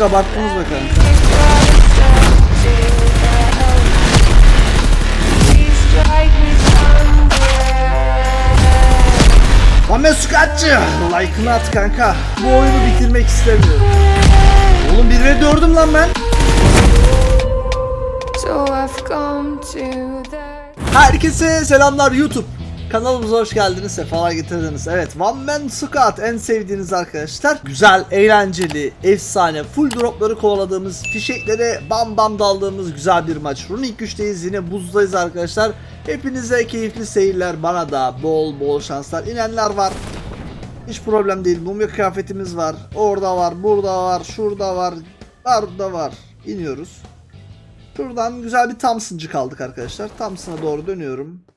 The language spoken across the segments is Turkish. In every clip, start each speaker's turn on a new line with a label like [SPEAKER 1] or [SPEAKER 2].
[SPEAKER 1] tık abarttınız be kanka. Ahmet Sukatçı! Like'ını at kanka. Bu oyunu bitirmek istemiyorum. Oğlum 1 ve 4'üm lan ben. Herkese selamlar YouTube. Kanalımıza hoş geldiniz, sefalar getirdiniz. Evet, One Man Squad en sevdiğiniz arkadaşlar. Güzel, eğlenceli, efsane, full dropları kovaladığımız, fişeklere bam bam daldığımız güzel bir maç. Runik güçteyiz, yine buzdayız arkadaşlar. Hepinize keyifli seyirler, bana da bol bol şanslar. İnenler var. Hiç problem değil. Mumya kıyafetimiz var. Orada var, burada var, şurada var, burada var. İniyoruz. Şuradan güzel bir Thompson'cı kaldık arkadaşlar. Thompson'a doğru dönüyorum.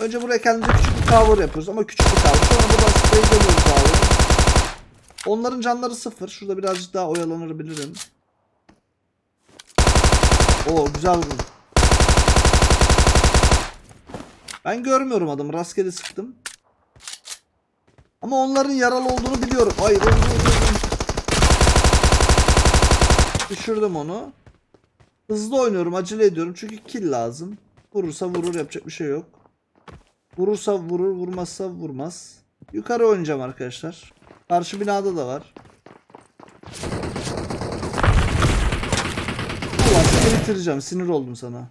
[SPEAKER 1] Önce buraya kendimize küçük bir cover yapıyoruz ama küçük bir cover. Sonra buradan spray dönüyoruz abi. Onların canları sıfır. Şurada birazcık daha oyalanabilirim. Oo güzel vurdum. Ben görmüyorum adamı. Rastgele sıktım. Ama onların yaralı olduğunu biliyorum. Ay. Düşürdüm onu. Hızlı oynuyorum, acele ediyorum çünkü kill lazım. Vurursa vurur, yapacak bir şey yok. Vurursa vurur, vurmazsa vurmaz. Yukarı oynayacağım arkadaşlar. Karşı binada da var. Allah seni bitireceğim, sinir oldum sana.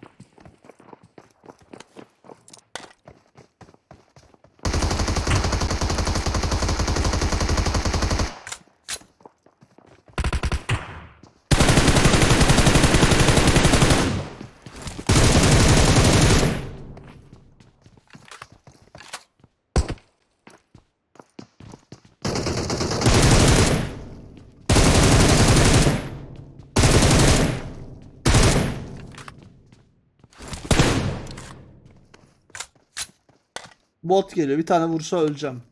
[SPEAKER 1] Bot geliyor. Bir tane vursa öleceğim.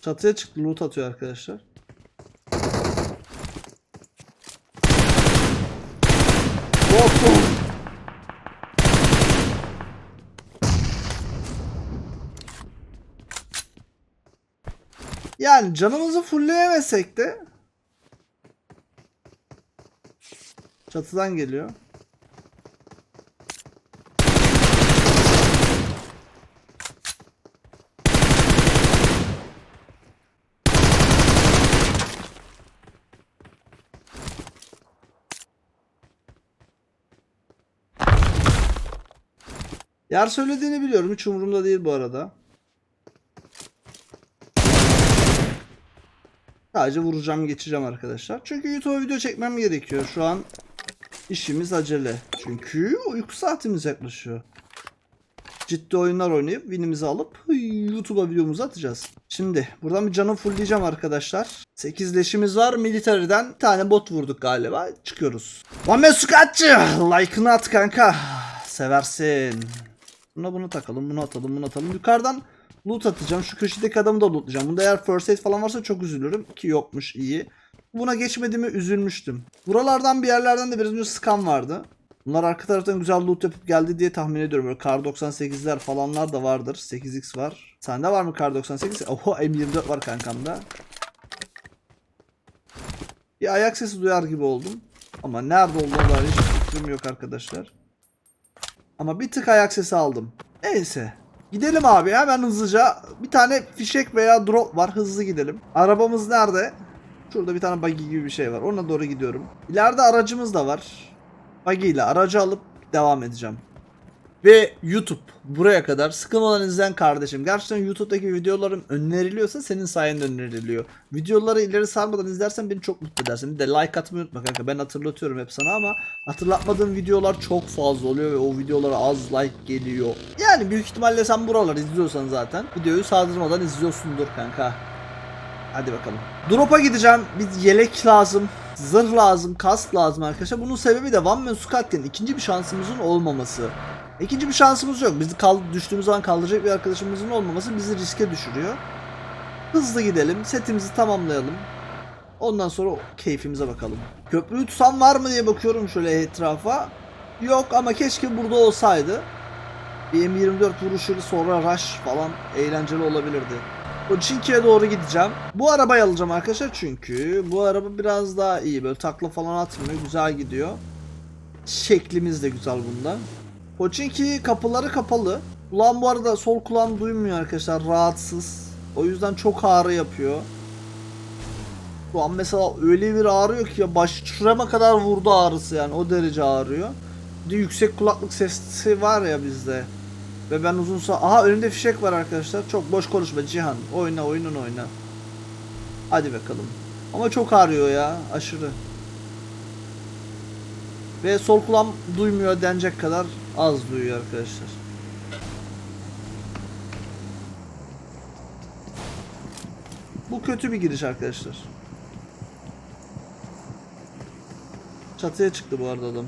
[SPEAKER 1] Çatıya çıktı. Loot atıyor arkadaşlar. Bot bot. Yani canımızı fullleyemesek de Çatıdan geliyor. Yer söylediğini biliyorum. Hiç umurumda değil bu arada. Sadece vuracağım geçeceğim arkadaşlar. Çünkü YouTube video çekmem gerekiyor. Şu an işimiz acele. Çünkü uyku saatimiz yaklaşıyor. Ciddi oyunlar oynayıp winimizi alıp YouTube'a videomuzu atacağız. Şimdi buradan bir canı fullleyeceğim arkadaşlar. 8 leşimiz var. Military'den bir tane bot vurduk galiba. Çıkıyoruz. Muhammed Sukatçı! Like'ını at kanka. Seversin. Buna bunu takalım, bunu atalım, bunu atalım. Yukarıdan loot atacağım. Şu köşedeki adamı da lootlayacağım. Bunda eğer first aid falan varsa çok üzülürüm. Ki yokmuş iyi. Buna geçmediğimi üzülmüştüm. Buralardan bir yerlerden de biraz önce scam vardı. Bunlar arka taraftan güzel loot yapıp geldi diye tahmin ediyorum. Böyle kar 98'ler falanlar da vardır. 8x var. Sende var mı kar 98? Oho M24 var kankamda. Bir ayak sesi duyar gibi oldum. Ama nerede olduğuna dair hiç fikrim yok arkadaşlar. Ama bir tık ayak sesi aldım. Neyse. Gidelim abi hemen hızlıca. Bir tane fişek veya drop var. Hızlı gidelim. Arabamız nerede? Şurada bir tane buggy gibi bir şey var. Ona doğru gidiyorum. İleride aracımız da var. Buggy ile aracı alıp devam edeceğim. Ve YouTube buraya kadar sıkılmadan izleyen kardeşim. Gerçekten YouTube'daki videolarım öneriliyorsa senin sayende öneriliyor. Videoları ileri sarmadan izlersen beni çok mutlu edersin. Bir de like atmayı unutma kanka. Ben hatırlatıyorum hep sana ama hatırlatmadığım videolar çok fazla oluyor ve o videolara az like geliyor. Yani büyük ihtimalle sen buraları izliyorsan zaten videoyu sardırmadan izliyorsundur kanka. Hadi bakalım. Drop'a gideceğim. Bir yelek lazım. Zırh lazım, kask lazım arkadaşlar. Bunun sebebi de One Man Squad'ken ikinci bir şansımızın olmaması. İkinci bir şansımız yok. Bizi kal düştüğümüz zaman kaldıracak bir arkadaşımızın olmaması bizi riske düşürüyor. Hızlı gidelim, setimizi tamamlayalım. Ondan sonra o keyfimize bakalım. Köprüyü tutan var mı diye bakıyorum şöyle etrafa. Yok ama keşke burada olsaydı. Bir M24 vuruşu sonra rush falan eğlenceli olabilirdi. Pochinki'ye doğru gideceğim. Bu arabayı alacağım arkadaşlar çünkü bu araba biraz daha iyi. Böyle takla falan atmıyor. Güzel gidiyor. Şeklimiz de güzel bunda. Pochinki kapıları kapalı. Kulağım bu arada sol kulağım duymuyor arkadaşlar. Rahatsız. O yüzden çok ağrı yapıyor. Şu an mesela öyle bir ağrıyor ki ya baş şurama kadar vurdu ağrısı yani o derece ağrıyor. Bir de yüksek kulaklık sesi var ya bizde. Ve ben uzunsa... Aha önümde fişek var arkadaşlar. Çok boş konuşma Cihan. Oyna oyunun oyna. Hadi bakalım. Ama çok ağrıyor ya aşırı. Ve sol kulağım duymuyor denecek kadar az duyuyor arkadaşlar. Bu kötü bir giriş arkadaşlar. Çatıya çıktı bu arada adam.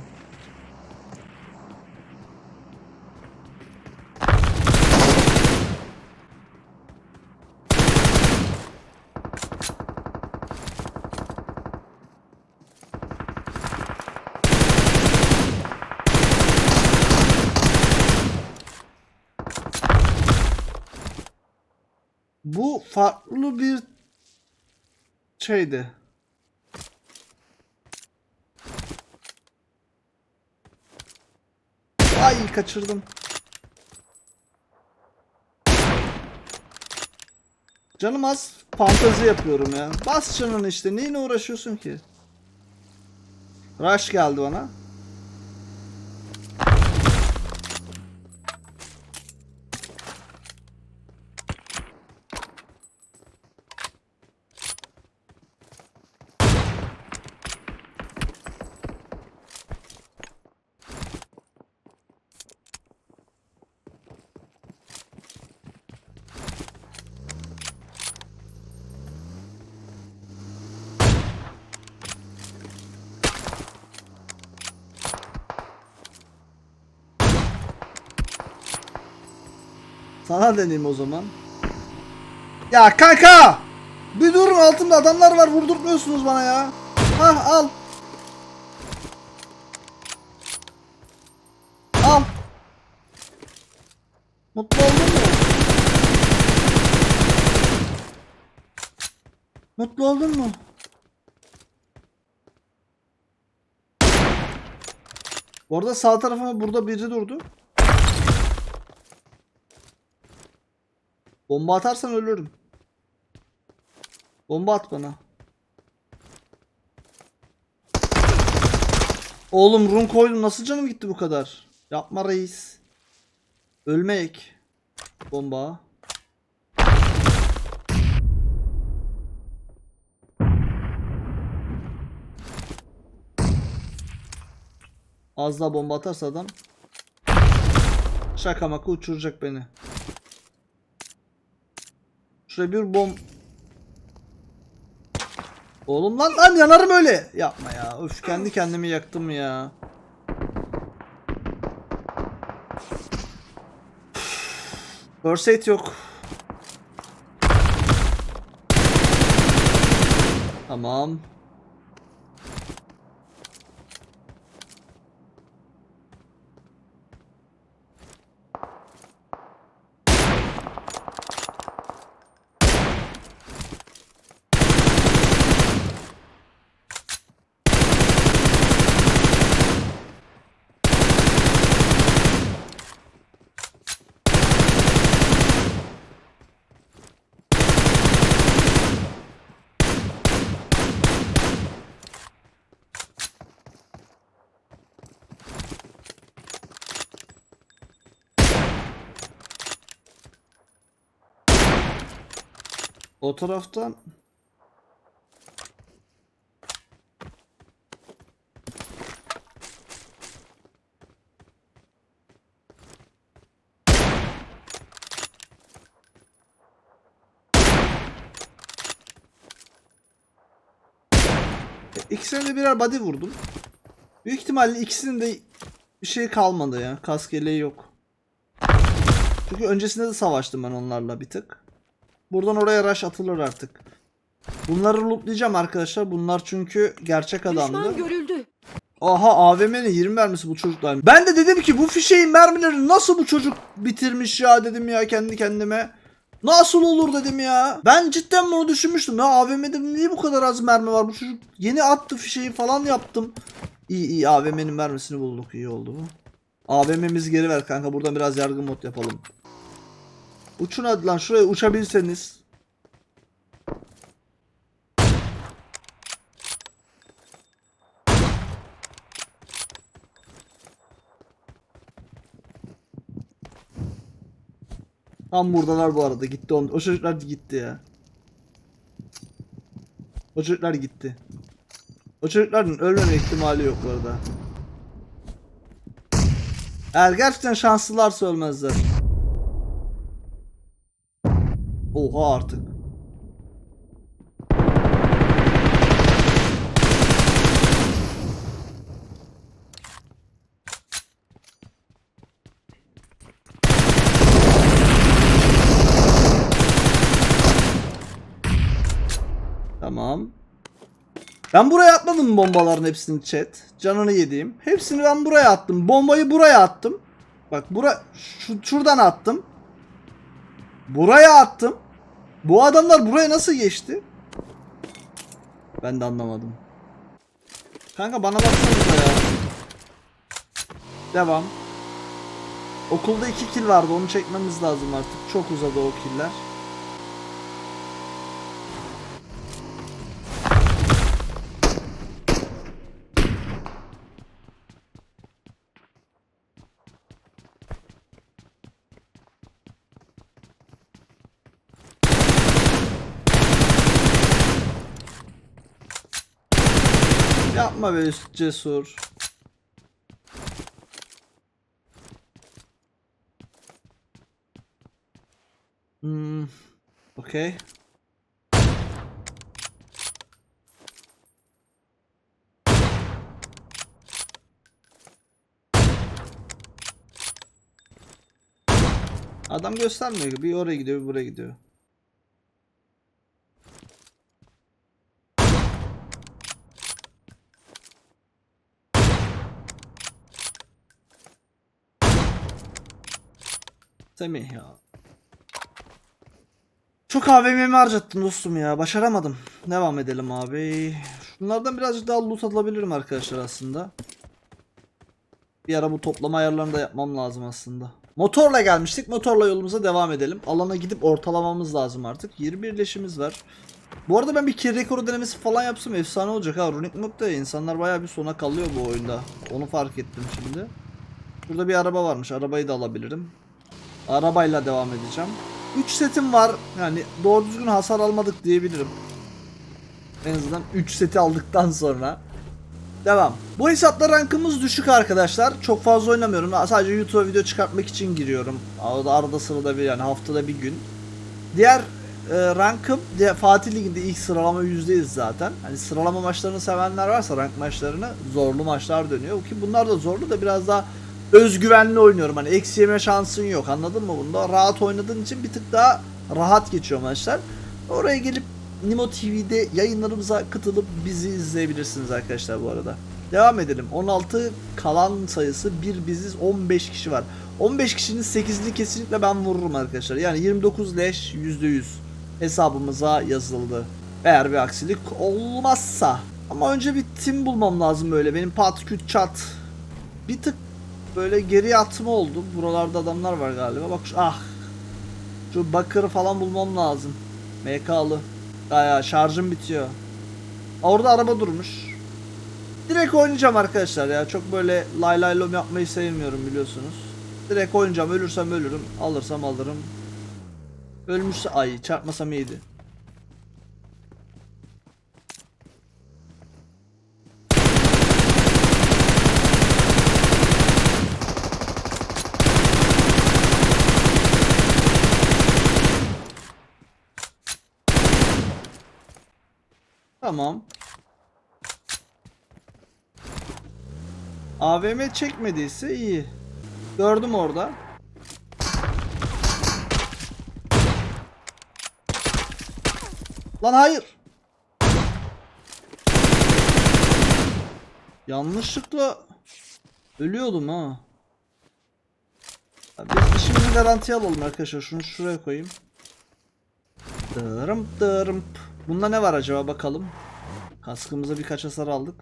[SPEAKER 1] Bu farklı bir şeydi. Ay kaçırdım. Canım az fantezi yapıyorum ya. Bas canını işte. Neyine uğraşıyorsun ki? Rush geldi bana. Sana deneyim o zaman. Ya kanka! Bir durun altımda adamlar var vurdurtmuyorsunuz bana ya. Hah al. Al. Mutlu oldun mu? Mutlu oldun mu? Bu arada sağ tarafıma burada biri durdu. Bomba atarsan ölürüm. Bomba at bana. Oğlum run koydum. Nasıl canım gitti bu kadar? Yapma reis. Ölmek. Bomba. Az daha bomba atarsa adam şaka maka uçuracak beni. Şuraya bir bom... Oğlum lan lan yanarım öyle. Yapma ya. Öf kendi kendimi yaktım ya. First yok. Tamam. O taraftan E, İkisine de birer body vurdum. Büyük ihtimalle ikisinin de bir şey kalmadı ya. Kask yeleği yok. Çünkü öncesinde de savaştım ben onlarla bir tık. Buradan oraya rush atılır artık. Bunları lootlayacağım arkadaşlar. Bunlar çünkü gerçek adamdı.
[SPEAKER 2] Düşman görüldü.
[SPEAKER 1] Aha AVM'nin 20 mermisi bu çocuklar. Ben de dedim ki bu fişeğin mermileri nasıl bu çocuk bitirmiş ya dedim ya kendi kendime. Nasıl olur dedim ya. Ben cidden bunu düşünmüştüm ya. AVM'de niye bu kadar az mermi var? Bu çocuk yeni attı fişeği falan yaptım. İyi iyi AVM'nin mermisini bulduk. iyi oldu bu. AVM'mizi geri ver kanka. Buradan biraz yargı mod yapalım. Uçun hadi lan şuraya uçabilseniz. Tam buradalar bu arada. Gitti on. O çocuklar gitti ya. O çocuklar gitti. O çocukların ölmeme ihtimali yok bu arada. Eğer gerçekten şanslılarsa ölmezler. Oha artık. Tamam. Ben buraya atmadım bombaların hepsini chat. Canını yediğim. Hepsini ben buraya attım. Bombayı buraya attım. Bak bura şu, şuradan attım. Buraya attım. Bu adamlar buraya nasıl geçti? Ben de anlamadım. Kanka bana baksanıza ya. Devam. Okulda iki kill vardı. Onu çekmemiz lazım artık. Çok uzadı o killer. Yapma be cesur. Hmm. Okay. Adam göstermiyor. Bir oraya gidiyor, bir buraya gidiyor. Semih ya. Çok AVM'mi harcattım dostum ya. Başaramadım. Devam edelim abi. Şunlardan birazcık daha loot alabilirim arkadaşlar aslında. Bir ara bu toplama ayarlarını da yapmam lazım aslında. Motorla gelmiştik. Motorla yolumuza devam edelim. Alana gidip ortalamamız lazım artık. 21 leşimiz var. Bu arada ben bir kill rekoru denemesi falan yapsam efsane olacak ha. Runic Mode'da insanlar bayağı bir sona kalıyor bu oyunda. Onu fark ettim şimdi. Burada bir araba varmış. Arabayı da alabilirim. Arabayla devam edeceğim. 3 setim var. Yani doğru düzgün hasar almadık diyebilirim. En azından 3 seti aldıktan sonra. Devam. Bu hesapta rankımız düşük arkadaşlar. Çok fazla oynamıyorum. Sadece YouTube video çıkartmak için giriyorum. Arada, arada sırada bir yani haftada bir gün. Diğer e, rankım Fatih Ligi'nde ilk sıralama yüzdeyiz zaten. Hani sıralama maçlarını sevenler varsa rank maçlarını zorlu maçlar dönüyor. Ki bunlar da zorlu da biraz daha özgüvenli oynuyorum. Hani eksi şansın yok anladın mı bunda? Rahat oynadığın için bir tık daha rahat geçiyor maçlar. Oraya gelip Nimo TV'de yayınlarımıza katılıp bizi izleyebilirsiniz arkadaşlar bu arada. Devam edelim. 16 kalan sayısı bir biziz 15 kişi var. 15 kişinin 8'ini kesinlikle ben vururum arkadaşlar. Yani 29 leş %100 hesabımıza yazıldı. Eğer bir aksilik olmazsa. Ama önce bir tim bulmam lazım böyle. Benim pat küt çat. Bir tık böyle geri atma oldu. Buralarda adamlar var galiba. Bak şu, ah. Şu bakırı falan bulmam lazım. MK'lı. Ya şarjım bitiyor. Orada araba durmuş. Direkt oynayacağım arkadaşlar ya. Çok böyle lay lay lom yapmayı sevmiyorum biliyorsunuz. Direkt oynayacağım. Ölürsem ölürüm. Alırsam alırım. Ölmüşse ay çarpmasam iyiydi. Tamam. AVM çekmediyse iyi. Gördüm orada. Lan hayır. Yanlışlıkla ölüyordum ha. Biz işimizi garantiye alalım arkadaşlar. Şunu şuraya koyayım. Dırım dırım. Bunda ne var acaba bakalım. Kaskımıza birkaç hasar aldık.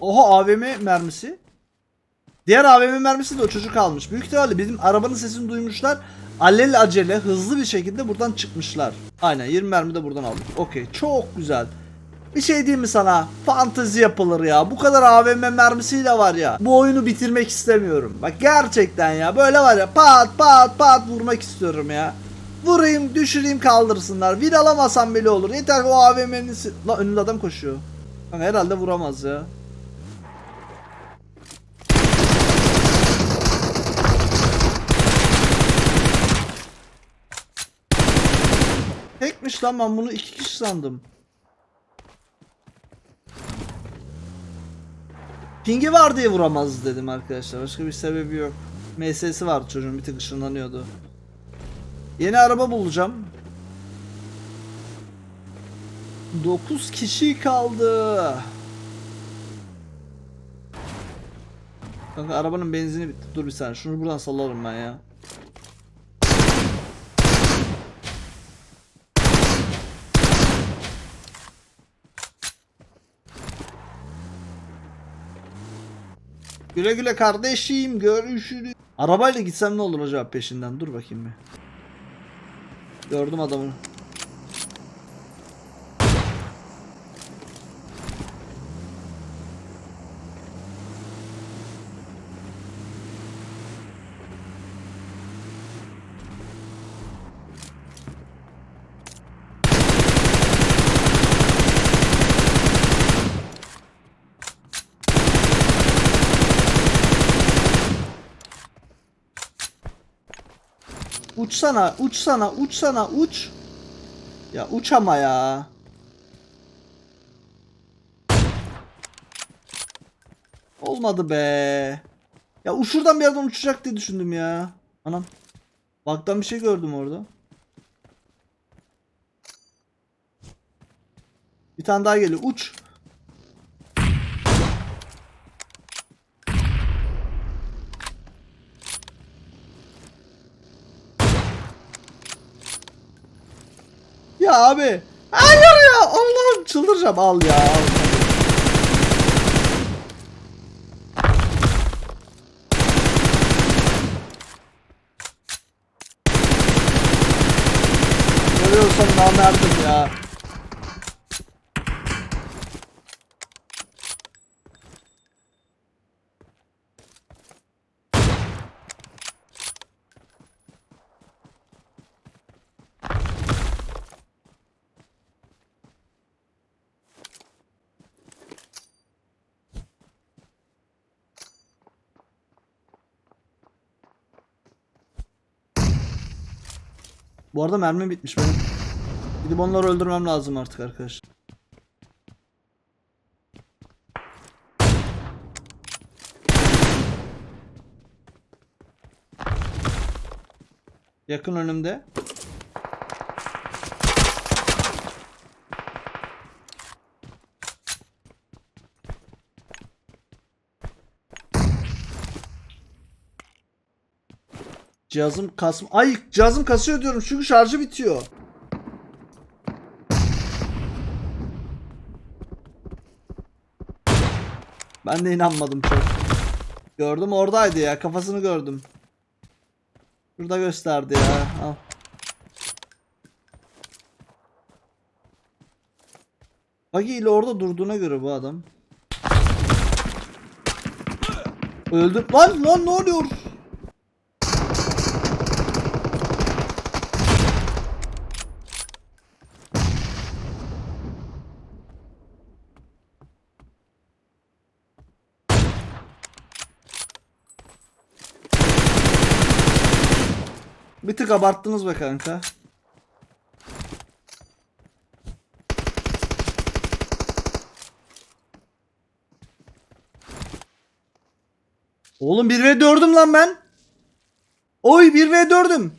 [SPEAKER 1] Oha AVM mermisi. Diğer AVM mermisi de o çocuk almış. Büyük ihtimalle bizim arabanın sesini duymuşlar. Alel acele hızlı bir şekilde buradan çıkmışlar. Aynen 20 mermi de buradan aldık. Okey çok güzel. Bir şey diyeyim mi sana? Fantezi yapılır ya. Bu kadar AVM mermisiyle var ya. Bu oyunu bitirmek istemiyorum. Bak gerçekten ya. Böyle var ya pat pat pat vurmak istiyorum ya. Vurayım, düşüreyim, kaldırsınlar. Bir alamasam bile olur. Yeter o AVM'nin... Lan önünde adam koşuyor. Kanka herhalde vuramaz ya. Tekmiş lan ben bunu iki kişi sandım. Pingi var diye vuramaz dedim arkadaşlar. Başka bir sebebi yok. MS'si vardı çocuğun bir tık ışınlanıyordu. Yeni araba bulacağım. 9 kişi kaldı. Kanka arabanın benzini bitti. Dur bir saniye. Şunu buradan sallarım ben ya. Güle güle kardeşim görüşürüz. Arabayla gitsem ne olur acaba peşinden? Dur bakayım bir. Gördüm adamı. Uçsana, uçsana, uçsana, uç. Ya uç ama ya. Olmadı be. Ya uçurdan bir yerden uçacak diye düşündüm ya. Anam. Baktan bir şey gördüm orada. Bir tane daha geliyor. Uç. Ya abi. Hayır ya. Allah'ım çıldıracağım. Al ya. al. Görüyorsan namerdim ya. Bu arada mermim bitmiş benim. Gidip onları öldürmem lazım artık arkadaş. Yakın önümde. Cihazım kasm Ay cihazım kasıyor diyorum çünkü şarjı bitiyor. Ben de inanmadım çok. Gördüm oradaydı ya kafasını gördüm. Şurada gösterdi ya. Al. Buggy ile orada durduğuna göre bu adam. Öldüm. Lan lan ne oluyor? Bir tık abarttınız be kanka. Oğlum 1v4'üm lan ben. Oy 1v4'üm.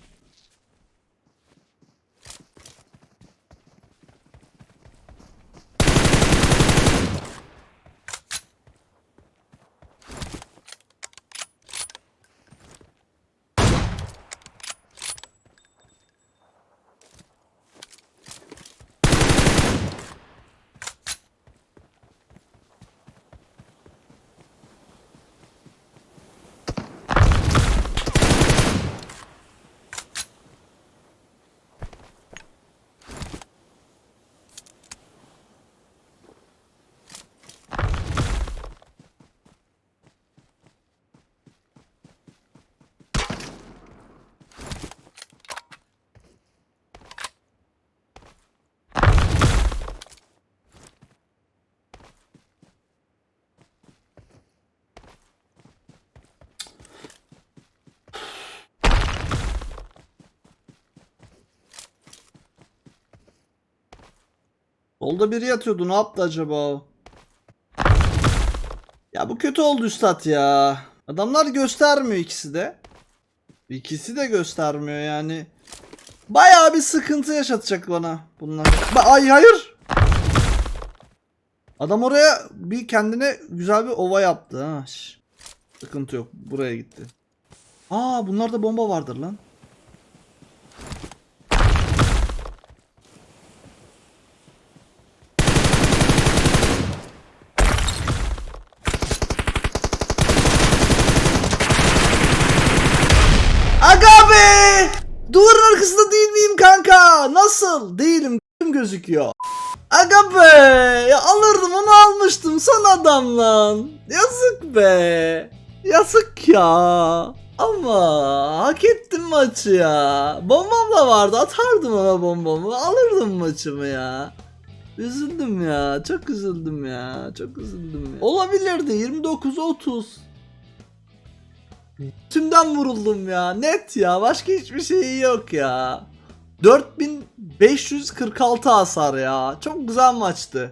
[SPEAKER 1] Solda biri yatıyordu. Ne yaptı acaba? Ya bu kötü oldu üstad ya. Adamlar göstermiyor ikisi de. İkisi de göstermiyor yani. Bayağı bir sıkıntı yaşatacak bana bunlar. Ba- Ay hayır. Adam oraya bir kendine güzel bir ova yaptı ha. Sıkıntı yok. Buraya gitti. Aa bunlarda bomba vardır lan. Aga be! Duvarın arkasında değil miyim Nasıl? Değilim. gözüküyor. Aga be! Ya alırdım onu almıştım son adam lan. Yazık be. Yazık ya. Ama hak ettim maçı ya. Bombam da vardı atardım ona bombamı. Alırdım maçımı ya. Üzüldüm ya. Çok üzüldüm ya. Çok üzüldüm ya. Olabilirdi 29-30. Tümden vuruldum ya. Net ya. Başka hiçbir şey yok ya. 4546 hasar ya. Çok güzel maçtı.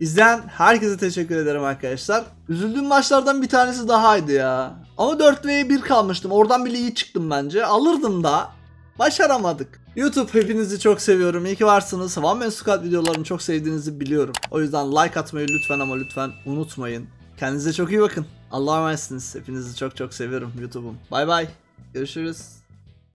[SPEAKER 1] İzleyen herkese teşekkür ederim arkadaşlar. Üzüldüğüm maçlardan bir tanesi dahaydı ya. Ama 4 ve 1 kalmıştım. Oradan bile iyi çıktım bence. Alırdım da. Başaramadık. YouTube hepinizi çok seviyorum. İyi ki varsınız. One Man Squad videolarını çok sevdiğinizi biliyorum. O yüzden like atmayı lütfen ama lütfen unutmayın. Kendinize çok iyi bakın. Allah'a emanetsiniz. Hepinizi çok çok seviyorum YouTube'um. Bay bay. Görüşürüz.